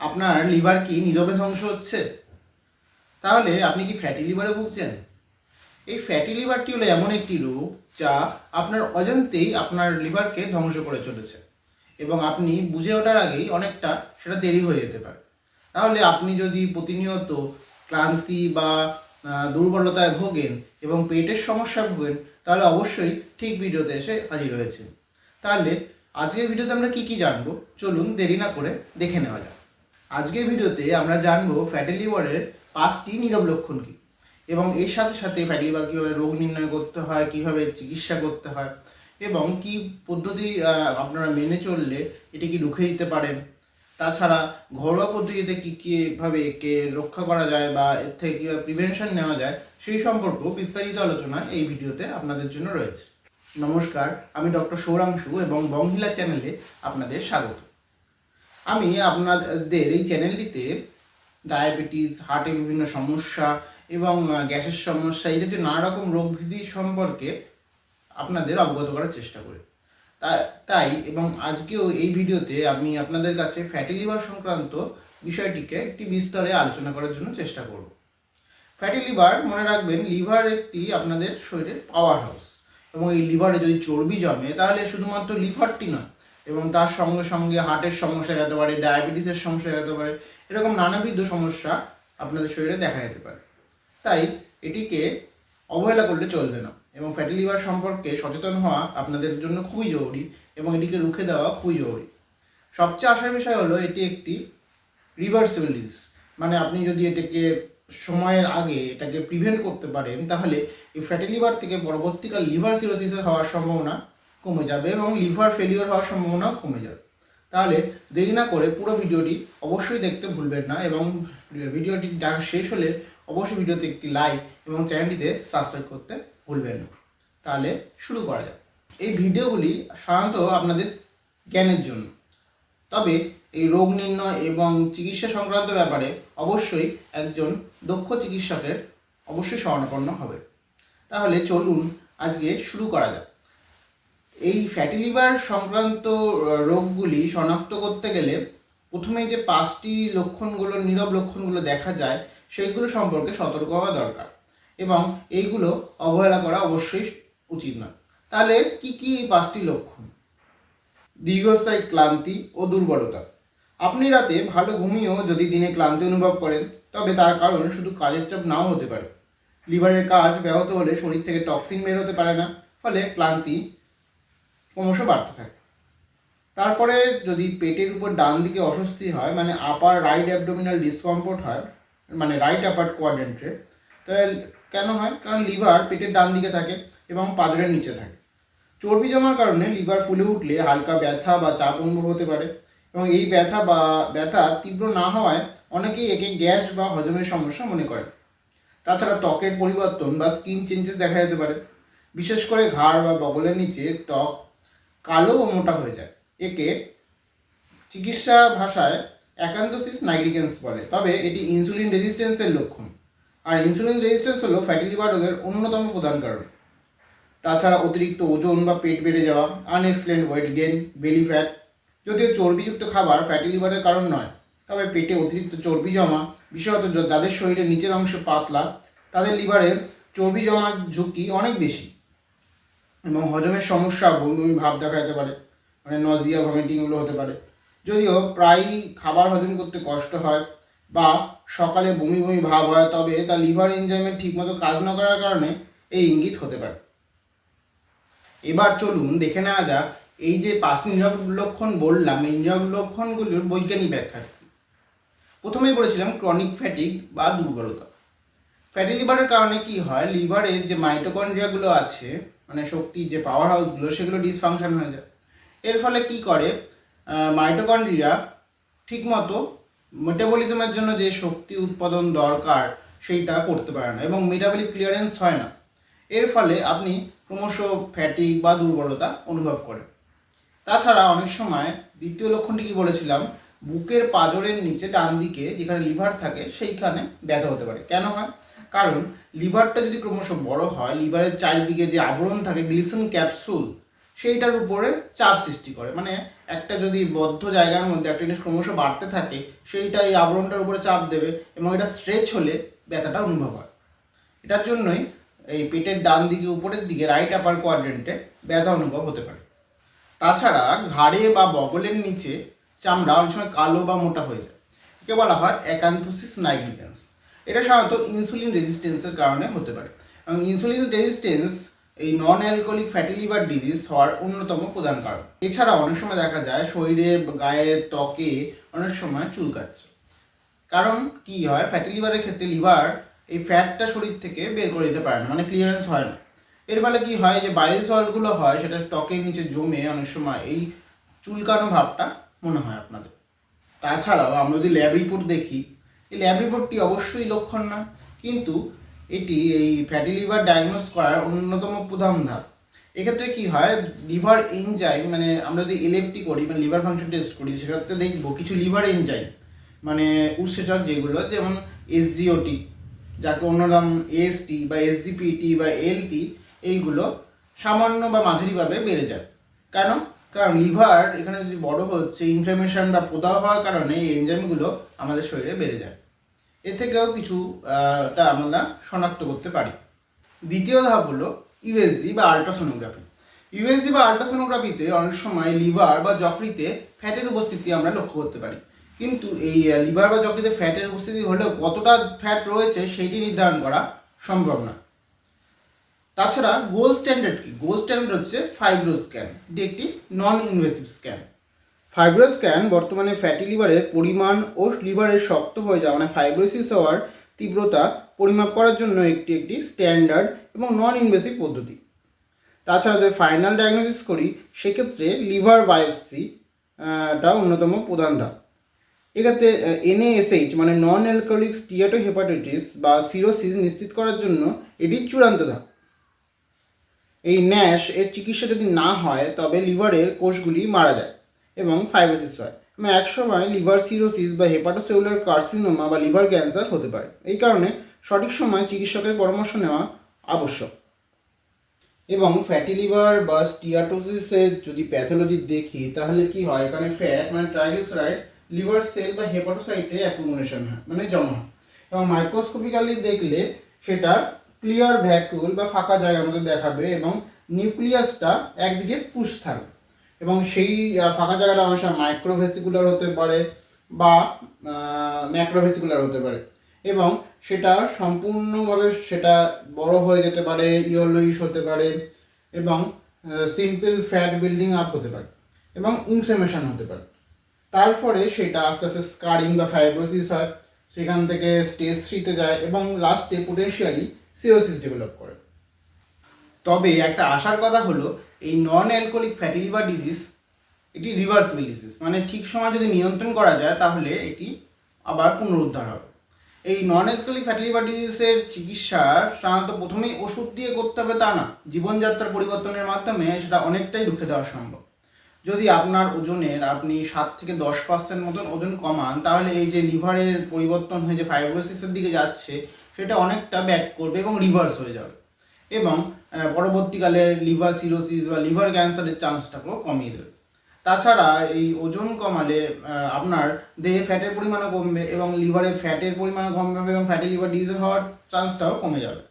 আপনার লিভার কি নীরবে ধ্বংস হচ্ছে? তাহলে আপনি কি ফ্যাটি লিভারে ভুগছেন? এই ফ্যাটি লিভারটি হলো এমন একটি রোগ যা আপনার অজান্তেই আপনার লিভারকে ধ্বংস করে চলেছে এবং আপনি বুঝে ওঠার আগেই অনেকটা সেটা দেরি হয়ে যেতে পারে। তাহলে আপনি যদি প্রতিনিয়ত ক্লান্তি বা দুর্বলতায় ভোগেন এবং পেটের সমস্যা ভোগেন, তাহলে অবশ্যই ঠিক ভিডিওতে এসে হাজির হয়েছেন। তাহলে আজকের ভিডিওতে আমরা কি কি জানব? চলুন দেরি না করে দেখে নেওয়া যাক। আজকের ভিডিওতে আমরা জানব ফ্যাটি লিভারের পাঁচটি নীরব লক্ষণ কী? এবং এর সাথে সাথে ফ্যাটি লিভার কীভাবে রোগ নির্ণয় করতে হয়, কীভাবে চিকিৎসা করতে হয়, এবং কি পদ্ধতি আপনারা মেনে চললে এটি কি রুখে দিতে পারেন? তাছাড়া ঘরোয়া পদ্ধতিতে কী কীভাবে একে রক্ষা করা যায় বা এর থেকে কীভাবে প্রিভেনশন নেওয়া যায়, সেই সম্পর্কেও বিস্তারিত আলোচনা এই ভিডিওতে আপনাদের জন্য রয়েছে। নমস্কার, আমি ডক্টর সৌরাংশু এবং বংহিলা চ্যানেলে আপনাদের স্বাগত। আমি আপনাদের এই চ্যানেলটিতে ডায়াবেটিস হার্টের বিভিন্ন সমস্যা এবং গ্যাসের সমস্যা, এই জাতীয় নানা রকম রোগ ভীতি সম্পর্কে আপনাদের অবগত করার চেষ্টা করি। তাই এবং আজকেও এই ভিডিওতে আমি আপনাদের কাছে ফ্যাটি লিভার সংক্রান্ত বিষয়টিকে একটি বিস্তরে আলোচনা করার জন্য চেষ্টা করব। ফ্যাটি লিভার মনে রাখবেন লিভার একটি আপনাদের শরীরের পাওয়ার হাউস এবং এই লিভারে যদি চর্বি জমে, তাহলে শুধুমাত্র লিভারটি নয় এবং তার সঙ্গে সঙ্গে হার্টের সমস্যা যেতে পারে, ডায়াবেটিসের সমস্যা যেতে পারে, এরকম নানাবিধ সমস্যা আপনাদের শরীরে দেখা যেতে পারে। তাই এটিকে অবহেলা করলে চলবে না এবং ফ্যাটি লিভার সম্পর্কে সচেতন হওয়া আপনাদের জন্য খুবই জরুরি এবং এটিকে রুখে দেওয়া খুবই জরুরি। সবচেয়ে আসার বিষয় হলো এটি একটি রিভার্সিবল ডিজিজ মানে আপনি যদি এটাকে সময়ের আগে এটাকে প্রিভেন্ট করতে পারেন, তাহলে এই ফ্যাটি লিভার থেকে পরবর্তীকাল লিভার সিরোসিসের হওয়ার সম্ভাবনা কমে যাবে এবং লিভার ফেলিওর হওয়ার সম্ভাবনাও কমে যাবে। তাহলে দেরি না করে পুরো ভিডিওটি অবশ্যই দেখতে ভুলবেন না এবং ভিডিওটি দেখা শেষ হলে অবশ্যই ভিডিওতে একটি লাইক এবং চ্যানেলটিতে সাবস্ক্রাইব করতে ভুলবেন না। তাহলে শুরু করা যাক। এই ভিডিওগুলি সাধারণত আপনাদের জ্ঞানের জন্য। তবে এই রোগ নির্ণয় এবং চিকিৎসা সংক্রান্ত ব্যাপারে অবশ্যই একজন দক্ষ চিকিৎসকের অবশ্যই শরণাপন্ন হবে। তাহলে চলুন আজকে শুরু করা যাক। এই ফ্যাটি লিভার সংক্রান্ত রোগগুলি শনাক্ত করতে গেলে প্রথমেই যে পাঁচটি লক্ষণগুলো, নীরব লক্ষণগুলো দেখা যায় সেইগুলো সম্পর্কে সতর্ক হওয়া দরকার। এবং এইগুলো অবহেলা করা অবশ্যই উচিত নয়। তাহলে কি কি এই পাঁচটি লক্ষণ? দীর্ঘস্থায়ী ক্লান্তি ও দুর্বলতা। আপনি রাতে ভালো ঘুমিয়েও যদি দিনে ক্লান্তি অনুভব করেন, তবে তার কারণ শুধু কাজের চাপ নাও হতে পারে। লিভারের কাজ ব্যাহত হলে শরীর থেকে টক্সিন বের হতে পারে না, ফলে ক্লান্তি ক্রমশ বাড়তে থাকে। তারপরে যদি পেটের উপর ডান দিকে অস্বস্তি হয় মানে আপার রাইট অ্যাবডোমিনাল ডিসকমফোর্ট হয় মানে রাইট আপার কোয়াড্রেন্টে তাহলে কেন হয়? কারণ লিভার পেটের ডান দিকে থাকে এবং পাঁজরের নিচে থাকে। চর্বি জমার কারণে লিভার ফুলে উঠলে হালকা ব্যথা বা চাপ অনুভব হতে পারে এবং এই ব্যথা বা ব্যথা তীব্র না হওয়ায় অনেকেই একে গ্যাস বা হজমের সমস্যা মনে করেন। তাছাড়া ত্বকের পরিবর্তন বা স্কিন চেঞ্জেস দেখা যেতে পারে। বিশেষ করে ঘাড় বা বগলের নিচে ত্বক কালো ও মোটা হয়ে যায়। একে চিকিৎসা ভাষায় অ্যাকান্তোসিস নাইগ্রিকেন্স বলে। তবে এটি ইনসুলিন রেজিস্ট্যান্সের লক্ষণ। আর ইনসুলিন রেজিস্ট্যান্স হলো ফ্যাটি লিভার রোগের অন্যতম প্রধান কারণ। তাছাড়া অতিরিক্ত ওজন বা পেট বেড়ে যাওয়া unexplained weight gain belly fat যদিও চর্বিযুক্ত খাবার ফ্যাটি লিভারের কারণ নয়, তবে পেটে অতিরিক্ত চর্বি জমা, বিশেষত যাদের শরীরের নিচের অংশ পাতলা, তাদের লিভারের চর্বি জমার ঝুঁকি অনেক বেশি। এবং হজমের সমস্যা বমি ভাব দেখা যেতে পারে। মানে নজিয়া ভমিটিংগুলো হতে পারে। যদিও প্রায়ই খাবার হজম করতে কষ্ট হয় বা সকালে বমি বমি ভাব হয়, তবে তা লিভার এনজাইমের ঠিকমতো কাজ না করার কারণে এই ইঙ্গিত হতে পারে। এবার চলুন দেখে নেওয়া যাক এই যে পাঁচটি নীরব লক্ষণ বললাম, এই নীরব লক্ষণগুলির বৈজ্ঞানিক ব্যাখ্যা প্রথমেই বলেছিলাম ক্রনিক ফ্যাটিক বা দুর্বলতা। ফ্যাটি লিভারের কারণে কি হয়? লিভারের যে মাইটোকন্ড্রিয়াগুলো আছে মানে শক্তি, যে পাওয়ার হাউসগুলো সেগুলো ডিসফাংশন হয়ে যায়। এর ফলে কি করে? মাইটোকন্ড্রিয়া ঠিকমতো মেটাবলিজমের জন্য যে শক্তি উৎপাদন দরকার, সেইটা করতে পারে না এবং মেটাবলিক ক্লিয়ারেন্স হয় না। এর ফলে আপনি ক্রমশ ফ্যাটিক বা দুর্বলতা অনুভব করেন। তাছাড়া অনেক সময় দ্বিতীয় লক্ষণটি কি বলেছিলাম? বুকের পাজরের নিচে ডান দিকে যেখানে লিভার থাকে, সেইখানে ব্যথা হতে পারে। কেন হয়? কারণ লিভারটা যদি ক্রমশ বড় হয়, লিভারের চারিদিকে যে আবরণ থাকে, গ্লিসন ক্যাপসুল, সেইটার উপরে চাপ সৃষ্টি করে। মানে একটা যদি বদ্ধ জায়গার মধ্যে একটা জিনিস ক্রমশ বাড়তে থাকে, সেইটা এই আবরণটার উপরে চাপ দেবে এবং এটা স্ট্রেচ হলে ব্যথাটা অনুভব হয়। এটার জন্যই এই পেটের ডান দিকে, উপরের দিকে রাইট আপার কোয়াড্রেন্টে ব্যথা অনুভব হতে পারে। তাছাড়া ঘাড়ে বা বগলের নিচে চামড়া অনেক সময় কালো বা মোটা হয়ে যায়। একে বলা হয় অ্যাকান্থোসিস নাইগ্রিটেন্স এটা সাধারণত ইনসুলিন রেজিস্ট্যান্সের কারণে হতে পারে। এবং ইনসুলিন রেজিস্টেন্স এই non alcoholic fatty liver disease হওয়ার অন্যতম প্রধান কারণ। এছাড়া অনেক সময় দেখা যায় শরীরে, গায়ে ত্বকে অনেক সময় চুলকাচ্ছে। কারণ কি হয়? ফ্যাটি লিভারের ক্ষেত্রে লিভার এই ফ্যাটটা শরীর থেকে বের করে দিতে পারে না মানে ক্লিয়ারেন্স হয় না। এর ফলে কি হয়? যে বাইল সল্টগুলো হয়, সেটা ত্বকের নিচে জমে অনেক সময় এই চুলকানো ভাবটা মনে হয় আপনাদের। তাছাড়াও আমরা যদি ল্যাব রিপোর্ট দেখি এই ল্যাব রিপোর্টটি অবশ্যই লক্ষণ না, কিন্তু এটি এই ফ্যাটি লিভার ডায়াগনোস করার অন্যতম প্রধান ধাপ। এক্ষেত্রে কি হয় লিভার এনজাইম মানে আমরা যদি এলএফটি করি মানে লিভার ফাংশন টেস্ট করি, সেক্ষেত্রে দেখব কিছু লিভার এনজাইম মানে উৎসেচক যেগুলো, যেমন এসজিওটি যাকে অন্য নাম এএসটি বা এসজিপিটি বা এলটি এইগুলো সামান্য বা মাঝারিভাবে বেড়ে যায়। কেন কারণ লিভার এখানে যদি বড় হচ্ছে ইনফ্লামেশন বা প্রদাহ হওয়ার কারণে এই এনজাইমগুলো আমাদের শরীরে বেড়ে যায়। এ থেকেও কিছু আহ, টা আমরা শনাক্ত করতে পারি। দ্বিতীয় ধাপ হলো ইউএসজি বা আল্ট্রাসোনোগ্রাফি ইউএসজি বা আল্ট্রাসোনোগ্রাফিতে অনেক সময় লিভার বা যকৃতে ফ্যাটের উপস্থিতি আমরা লক্ষ্য করতে পারি। কিন্তু এই লিভার বা যকৃতে ফ্যাটের উপস্থিতি হলেও কতটা ফ্যাট রয়েছে সেইটি নির্ধারণ করা সম্ভব না। তাছাড়া গোল্ড স্ট্যান্ডার্ড কি? গোল্ড স্ট্যান্ডার্ড হচ্ছে ফাইব্রো স্ক্যান এটি একটি non invasive scan fibro scan বর্তমানে ফ্যাটি লিভারের পরিমাণ ও লিভারের শক্ত হয়ে যাওয়া মানে ফাইব্রোসিস হওয়ার তীব্রতা পরিমাপ করার জন্য একটি একটি স্ট্যান্ডার্ড এবং নন ইনভেসিভ পদ্ধতি। তাছাড়া যদি ফাইনাল ডায়াগনোসিস করি, সেক্ষেত্রে লিভার বায়োপসি টা অন্যতম প্রধান ধাপ। এক্ষেত্রে এনএএসএইচ মানে নন অ্যালকোহলিক স্টিয়াটো হেপাটাইটিস বা সিরোসিস নিশ্চিত করার জন্য এটি চূড়ান্ত ধাপ। এই ন্যাশ এর চিকিৎসা যদি না হয়, তবে লিভারের কোষগুলি মারা যায় এবং ফাইব্রোসিস হয়। এবং একসময় লিভার সিরোসিস বা হেপাটোসেলুলার কার্সিনোমা বা লিভার ক্যান্সার হতে পারে। এই কারণে সঠিক সময় চিকিৎসকের পরামর্শ নেওয়া আবশ্যক। এবং ফ্যাটি লিভার বা স্টিয়াটোসিসের যদি প্যাথোলজি দেখি, তাহলে কি হয়? এখানে ফ্যাট মানে ট্রাইগ্লিসারাইড লিভার সেল বা হেপাটোসাইটে অ্যাকুমুলেশন হয় মানে জমা হয়। এবং মাইক্রোস্কোপিক্যালি দেখলে সেটা ক্লিয়ার ভ্যাকুল বা ফাঁকা জায়গার মধ্যে দেখাবে এবং নিউক্লিয়াসটা একদিকে পুষ থাকবে। এবং সেই ফাঁকা জায়গাটা অনেক সময় মাইক্রোভেসিকুলার হতে পারে বা ম্যাক্রোভেসিকুলার হতে পারে। এবং সেটা সম্পূর্ণভাবে সেটা বড় হয়ে যেতে পারে ইয়েলোইশ হতে পারে এবং সিম্পল ফ্যাট বিল্ডিং আপ হতে পারে এবং ইনফ্লেমেশন হতে পারে। তারপরে সেটা আস্তে আস্তে স্কারিং বা ফাইব্রোসিস হয়, সেখান থেকে স্টেজ থ্রিতে যায় এবং লাস্টে পোটেনশিয়ালি সিরোসিস ডেভেলপ করে। তবে একটা আশার কথা হলো, এই non alcoholic fatty liver disease এটি রিভার্সিবল ডিজিজ মানে ঠিক সময় যদি নিয়ন্ত্রণ করা যায়, তাহলে এটি আবার পুনরুদ্ধার হবে। এই নন অ্যালকোহলিক ফ্যাটি লিভার ডিজিজের চিকিৎসা সাধারণত প্রথমেই ওষুধ দিয়ে করতে হবে তা না, জীবনযাত্রার পরিবর্তনের মাধ্যমে সেটা অনেকটাই রুখে দেওয়া সম্ভব। যদি আপনার ওজনের আপনি সাত থেকে দশ পার্সেন্ট মতন ওজন কমান, তাহলে এই যে লিভারের পরিবর্তন হয়ে যে ফাইব্রোসিসের দিকে যাচ্ছে সেটা অনেকটা ব্যাক করবে এবং রিভার্স হয়ে যাবে। এবং পরবর্তীকালে লিভার সিরোসিস বা লিভার ক্যান্সারের চান্সটাকেও কমিয়ে দেবে। তাছাড়া এই ওজন কমালে আপনার দেহে ফ্যাটের পরিমাণও কমবে এবং লিভারে ফ্যাটের পরিমাণও কমবে এবং ফ্যাটি লিভার ডিজিজ হওয়ার চান্সটাও কমে যাবে।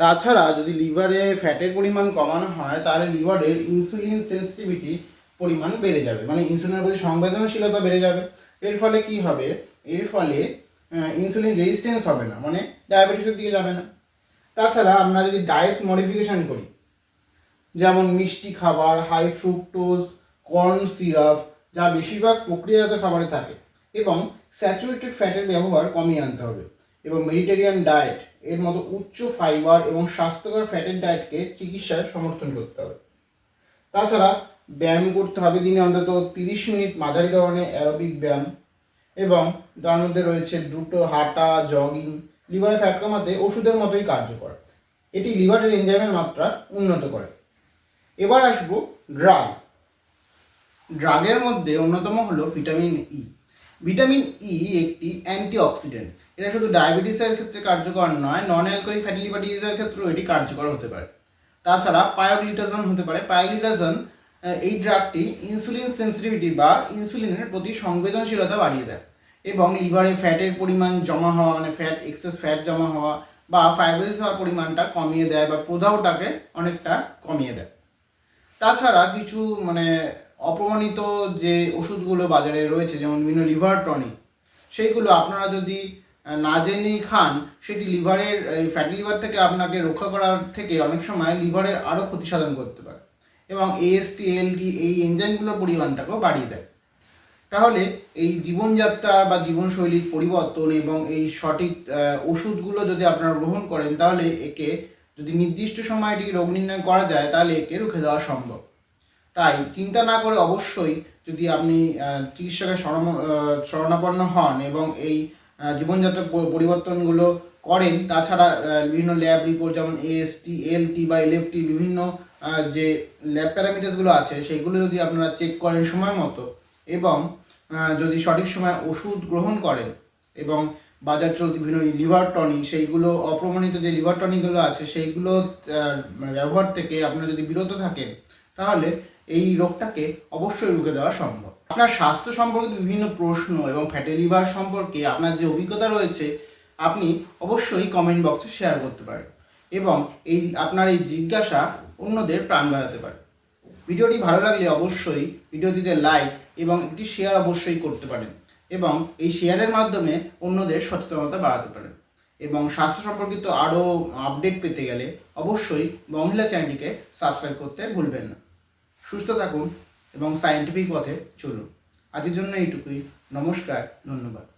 তাছাড়া যদি লিভারে ফ্যাটের পরিমাণ কমানো হয়, তাহলে লিভারের ইনসুলিন সেন্সিটিভিটি পরিমাণ বেড়ে যাবে। মানে ইনসুলিনের প্রতি সংবেদনশীলতা বেড়ে যাবে। এর ফলে কি হবে? এর ফলে ইনসুলিন রেজিস্ট্যান্স হবে না মানে ডায়াবেটিসের দিকে যাবে না। তাছাড়া আমরা যদি ডায়েট মডিফিকেশান করি, যেমন মিষ্টি খাবার হাই ফ্রুক্টোজ কর্ন সিরাপ যা বেশিরভাগ প্রক্রিয়াজাত খাবারে থাকে, এবং স্যাচুরেটেড ফ্যাটের ব্যবহার কমিয়ে আনতে হবে, এবং মেডিটেরিয়ান ডায়েট এর মতো উচ্চ ফাইবার এবং স্বাস্থ্যকর ফ্যাটের ডায়েটকে চিকিৎসার সমর্থন করতে হবে। তাছাড়া ব্যায়াম করতে হবে দিনে অন্তত তিরিশ মিনিট মাঝারি ধরনের অ্যারোবিক ব্যায়াম এবং তার মধ্যে রয়েছে দুটো হাঁটা জগিং লিভারে ফ্যাট কমাতে ওষুধের মতোই কার্যকর। এটি লিভারের এনজাইমের মাত্রা উন্নত করে। এবার আসব ড্রাগ ড্রাগের মধ্যে অন্যতম হলো ভিটামিন ই ভিটামিন ই একটি অ্যান্টিঅক্সিডেন্ট এটা শুধু ডায়াবেটিসের ক্ষেত্রে কার্যকর নয় নন অ্যালকোহলিক ফ্যাটি লিভার ডিজিজের ক্ষেত্রেও এটি কার্যকর হতে পারে। তাছাড়া পায়োগ্লিটাজন হতে পারে। পায়োগ্লিটাজন এই ড্রাগটি ইনসুলিন সেন্সিটিভিটি বা ইনসুলিনের প্রতি সংবেদনশীলতা বাড়িয়ে দেয়। এবং লিভারে ফ্যাটের পরিমাণ জমা হওয়া মানে ফ্যাট এক্সেস ফ্যাট জমা হওয়া বা ফাইব্রোসিস হওয়ার পরিমাণটা কমিয়ে দেয় বা প্রদাহটাকে অনেকটা কমিয়ে দেয়। তাছাড়া কিছু মানে অপ্রমাণিত যে ওষুধগুলো বাজারে রয়েছে, যেমন বিভিন্ন লিভার টনিক সেইগুলো আপনারা যদি না জেনেই খান, সেটি লিভারের ফ্যাটি লিভার থেকে আপনাকে রক্ষা করার থেকে অনেক সময় লিভারের আরও ক্ষতি সাধন করতে পারে এবং এএসটি এলডি এই এনজাইমগুলোর পরিমাণটাকেও বাড়িয়ে দেয়। তাহলে এই জীবনযাত্রা বা জীবনশৈলীর পরিবর্তন এবং এই সঠিক ওষুধগুলো যদি আপনারা গ্রহণ করেন, তাহলে একে যদি নির্দিষ্ট সময় এটি রোগ নির্ণয় করা যায়, তাহলে একে রুখে দেওয়া সম্ভব। তাই চিন্তা না করে অবশ্যই যদি আপনি চিকিৎসকের শরণ- শরণাপন্ন হন এবং এই জীবনযাত্রা পরিবর্তনগুলো করেন, তাছাড়া বিভিন্ন ল্যাব রিপোর্ট যেমন এএসটি এলটি বা এলএফটি বিভিন্ন যে ল্যাব প্যারামিটার্সগুলো আছে সেইগুলো যদি আপনারা চেক করেন সময় মতো এবং যদি সঠিক সময় ওষুধ গ্রহণ করেন এবং বাজার চলতি বিভিন্ন লিভার টনিক, সেইগুলো অপ্রমাণিত যে লিভার টনিকগুলো আছে, সেইগুলো ব্যবহার থেকে আপনারা যদি বিরত থাকেন, তাহলে এই রোগটাকে অবশ্যই রুখে দেওয়া সম্ভব। আপনার স্বাস্থ্য সম্পর্কিত বিভিন্ন প্রশ্ন এবং ফ্যাটি লিভার সম্পর্কে আপনার যে অভিজ্ঞতা রয়েছে, আপনি অবশ্যই কমেন্ট বক্সে শেয়ার করতে পারেন এবং এই আপনার এই জিজ্ঞাসা অন্যদের প্রাণ বাড়াতে পারে। ভিডিওটি ভালো লাগলে অবশ্যই ভিডিওটিতে লাইক এবং একটি শেয়ার অবশ্যই করতে পারেন এবং এই শেয়ারের মাধ্যমে অন্যদের সচেতনতা বাড়াতে পারেন। এবং স্বাস্থ্য সম্পর্কিত আরও আপডেট পেতে গেলে অবশ্যই মহিলা চ্যানেলটিকে সাবস্ক্রাইব করতে ভুলবেন না। সুস্থ থাকুন এবং সায়েন্টিফিক পথে চলুন। আজের জন্য এইটুকুই। নমস্কার, ধন্যবাদ।